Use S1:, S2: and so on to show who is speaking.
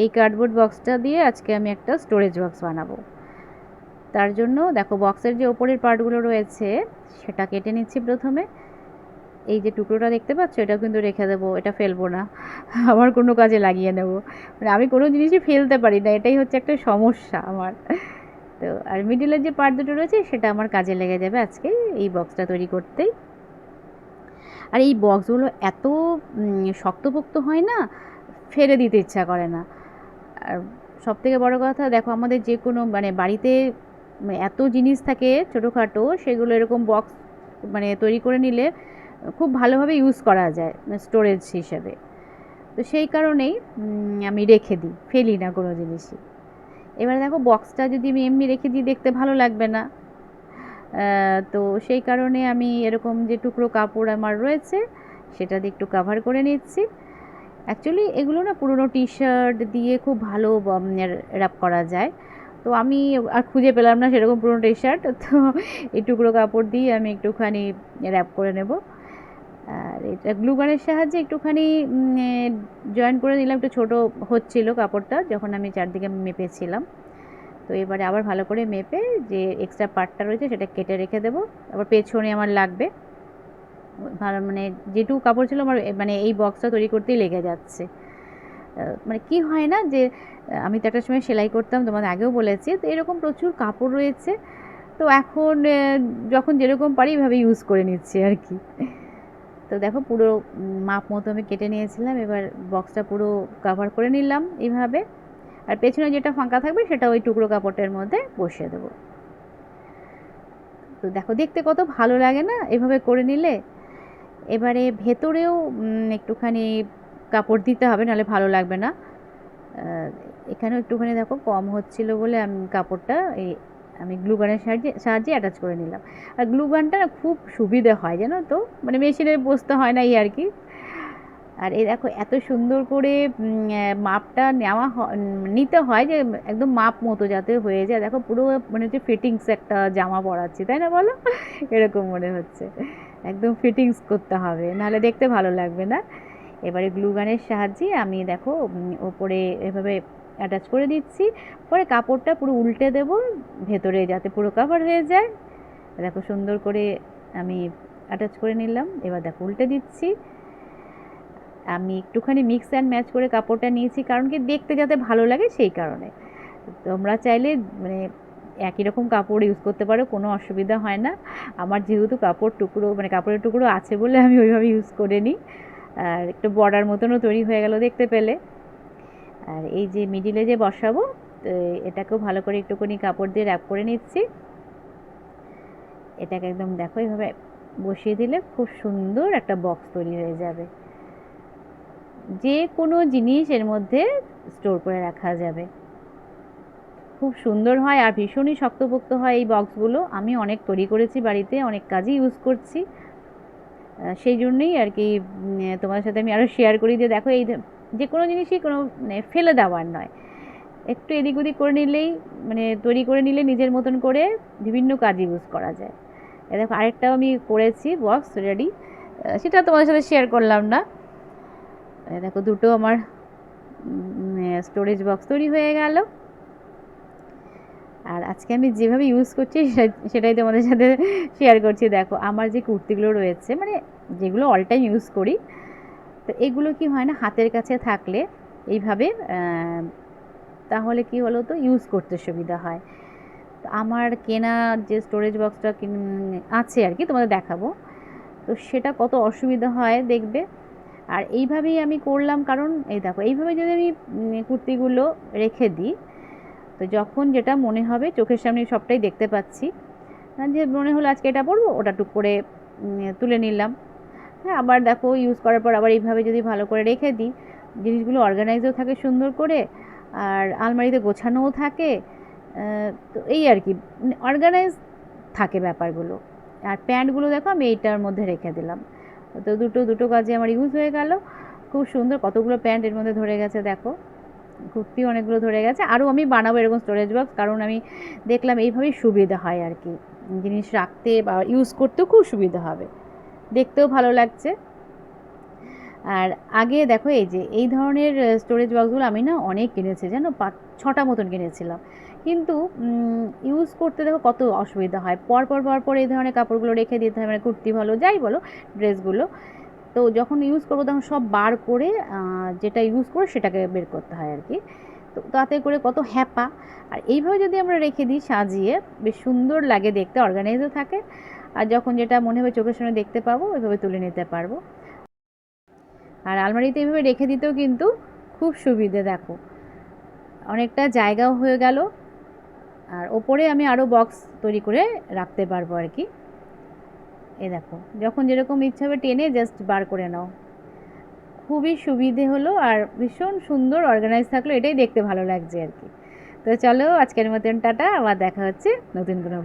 S1: এই কার্ডবোর্ড বক্সটা দিয়ে আজকে আমি একটা স্টোরেজ বক্স বানাবো। তার জন্য দেখো বক্সের যে ওপরের পার্টগুলো রয়েছে, সেটা কেটে নিচ্ছি প্রথমে। এই যে টুকরোটা দেখতে পাচ্ছ এটা কিন্তু রেখে দেবো, এটা ফেলব না। আমার কোনো কাজে লাগিয়ে নেব। মানে আমি কোনো জিনিসই ফেলতে পারি না, এটাই হচ্ছে একটা সমস্যা আমার। তো আর মিডিলের যে পার্ট দুটো রয়েছে, সেটা আমার কাজে লেগে যাবে আজকে এই বক্সটা তৈরি করতেই। আর এই বক্সগুলো এত শক্তপোক্ত হয় না, ফেলে দিতে ইচ্ছা করে না। আর সব থেকে বড়ো কথা, দেখো আমাদের যে কোনো মানে বাড়িতে মানে এত জিনিস থাকে ছোটোখাটো, সেগুলো এরকম বক্স মানে তৈরি করে নিলে খুব ভালোভাবে ইউজ করা যায় স্টোরেজ হিসেবে। তো সেই কারণেই আমি রেখে দিই, ফেলি না কোনো জিনিসই। এবার দেখো বক্সটা যদি আমি এমনি রেখে দিই, দেখতে ভালো লাগবে না। তো সেই কারণে আমি এরকম যে টুকরো কাপড় আমার রয়েছে, সেটা দিয়ে একটু কাভার করে নিচ্ছি। অ্যাকচুয়ালি এগুলো না পুরনো টি শার্ট দিয়ে খুব ভালো র্যাপ করা যায়। তো আমি আর খুঁজে পেলাম না সেরকম পুরনো টি শার্ট তো এই টুকরো কাপড় দিয়ে আমি একটুখানি র্যাপ করে নেব। আর এটা গ্লুগানের সাহায্যে একটুখানি জয়েন করে নিলাম। একটু ছোটো হচ্ছিল কাপড়টা, যখন আমি চারদিকে মেপেছিলাম। তো এবারে আবার ভালো করে মেপে যে এক্সট্রা পার্টটা রয়েছে সেটা কেটে রেখে দেবো। আবার পেছনে আমার লাগবে। মানে যেটুকু কাপড় ছিল আমার মানে এই বক্সটা তৈরি করতেই লেগে যাচ্ছে। মানে কি হয় না যে আমি তো একটা সময় সেলাই করতাম, তোমাদের আগেও বলেছি, তো এরকম প্রচুর কাপড় রয়েছে। তো এখন যখন যেরকম পারি এভাবে ইউজ করে নিচ্ছি আর কি। তো দেখো পুরো মাপ মতো আমি কেটে নিয়েছিলাম, এবার বক্সটা পুরো কাভার করে নিলাম এইভাবে। আর পেছনে যেটা ফাঁকা থাকবে সেটা ওই টুকরো কাপড়টার মধ্যে বসিয়ে দেবো। তো দেখো দেখতে কত ভালো লাগে না, এভাবে করে নিলে। এবারে ভেতরেও একটুখানি কাপড় দিতে হবে, নাহলে ভালো লাগবে না। এখানেও একটুখানি দেখো, কম হচ্ছিল বলে আমি কাপড়টা এই, আমি গ্লুগানের সাহায্যে সাহায্যে অ্যাটাচ করে নিলাম। আর গ্লুগানটা না খুব সুবিধে হয়, জানো তো? মানে মেশিনে বসতে হয় না এই আর কি। আর এই দেখো, এত সুন্দর করে মাপটা নেওয়া নিতে হয় যে, একদম মাপ মতো যাতে হয়ে যায়। দেখো পুরো মানে হচ্ছে ফিটিংস একটা জামা পরাচ্ছি, তাই না বলো? এরকম মনে হচ্ছে। একদম ফিটিংস করতে হবে, নাহলে দেখতে ভালো লাগবে না। এবারে গ্লুগানের সাহায্যে আমি দেখো ওপরে এভাবে অ্যাটাচ করে দিচ্ছি। পরে কাপড়টা পুরো উল্টে দেব, ভেতরে যাতে পুরো কাভার হয়ে যায়। দেখো সুন্দর করে আমি অ্যাটাচ করে নিলাম, এবার দেখো উল্টে দিচ্ছি। আমি একটুখানি মিক্স অ্যান্ড ম্যাচ করে কাপড়টা নিয়েছি, কারণ কি দেখতে যাতে ভালো লাগে সেই কারণে। তোমরা চাইলে মানে একই রকম কাপড় ইউজ করতে পারো, কোনো অসুবিধা হয় না। আমার যেহেতু কাপড় টুকরো মানে কাপড়ের টুকরো আছে বলে আমি ওইভাবে ইউজ করে নিই আর একটু বর্ডার মতনও তৈরি হয়ে গেল দেখতে পেলে। আর এই যে মিডিলে যে বসাবো এটাকেও ভালো করে একটুখানি কাপড় দিয়ে র্যাপ করে নিচ্ছি। এটাকে একদম দেখো, এইভাবে বসিয়ে দিলে খুব সুন্দর একটা বক্স তৈরি হয়ে যাবে। যে কোনো জিনিস এর মধ্যে স্টোর করে রাখা যাবে। খুব সুন্দর হয় আর ভীষণই শক্তপোক্ত হয় এই বক্সগুলো। আমি অনেক তৈরি করেছি বাড়িতে, অনেক কাজে ইউজ করছি। সেই জন্যই আর কি তোমাদের সাথে আমি আরও শেয়ার করি যে দেখো এই যে কোনো জিনিসই কোনো মানে ফেলে দেওয়ার নয়। একটু এদিক ওদিক করে নিলেই মানে তৈরি করে নিলে নিজের মতন করে বিভিন্ন কাজ ইউজ করা যায়। এ দেখো আরেকটাও আমি করেছি বক্স রেডি সেটা তোমাদের সাথে শেয়ার করলাম না। দেখো দুটো আমার স্টোরেজ বক্স তৈরি হয়ে গেল। আর আজকে আমি যেভাবে ইউজ করছি সেটাই তোমাদের সাথে শেয়ার করছি। দেখো, আমার যে কুর্তিগুলো রয়েছে মানে যেগুলো অল টাইম ইউজ করি, তো এগুলো কি হয় না, হাতের কাছে থাকলে এইভাবে তাহলে কি হলো তো ইউজ করতে সুবিধা হয়। তো আমার কেনা যে স্টোরেজ বক্সটা আছে আর কি, তোমাদের দেখাবো। তো সেটা কত অসুবিধা হয় দেখবে। আর এইভাবেই আমি করলাম, কারণ এই দেখো, এইভাবে যদি আমি কুর্তিগুলো রেখে দিই তো যখন যেটা মনে হবে চোখের সামনে সবটাই দেখতে পাচ্ছি যে মনে হলো আজকে এটা পরবো, ওটা টুক করে তুলে নিলাম। হ্যাঁ আবার দেখো ইউজ করার পর আবার এইভাবে যদি ভালো করে রেখে দিই, জিনিসগুলো অর্গানাইজও থাকে সুন্দর করে, আর আলমারিতে গোছানোও থাকে তো এই আর কি অর্গানাইজ থাকে ব্যাপারগুলো। আর প্যান্টগুলো দেখো আমি এইটার মধ্যে রেখে দিলাম। তো দুটো দুটো কাজে আমার ইউজ হয়ে গেল। খুব সুন্দর কতগুলো প্যান্ট এর মধ্যে ধরে গেছে দেখো। কুর্তি অনেকগুলো ধরে গেছে। আরও আমি বানাবো এরকম স্টোরেজ বক্স কারণ আমি দেখলাম এইভাবেই সুবিধা হয় আর কি। জিনিস রাখতে বা ইউজ করতেও খুব সুবিধা হবে। দেখতেও ভালো লাগছে। আর আগে দেখো এই যে, এই ধরনের স্টোরেজ বক্সগুলো আমি না অনেক কিনেছি জানো পাঁচ, ছটা মতন কিনেছিলাম। কিন্তু ইউজ করতে দেখো কত অসুবিধা হয়। পর পর পর পর এই ধরনের কাপড়গুলো রেখে দিতে হয় মানে কুর্তি ভালো যাই বলো ড্রেসগুলো তো যখন ইউজ করব তখন সব বার করে যেটা ইউজ করে সেটাকে বের করতে হয় আর কি তো তাতে করে কত হ্যাপা। আর এইভাবে যদি আমরা রেখে দিই সাজিয়ে, বেশ সুন্দর লাগে দেখতে অর্গানাইজও থাকে। আর যখন যেটা মনে হবে চোখের সামনে দেখতে পাবো, ওইভাবে তুলে নিতে পারব। আর আলমারিতে এইভাবে রেখে দিতেও কিন্তু খুব সুবিধে, দেখো। অনেকটা জায়গাও হয়ে গেল। আর ওপরে আমি আরও বক্স তৈরি করে রাখতে পারব আর কি এ দেখো, যখন যেরকম ইচ্ছা হবে টেনে জাস্ট বার করে নাও। খুবই সুবিধে হলো আর ভীষণ সুন্দর অর্গানাইজ থাকল, এটাই দেখতে ভালো লাগছে আর কি। তো চলো আজকের মতন টাটা, আবার দেখা হচ্ছে নতুন কোনো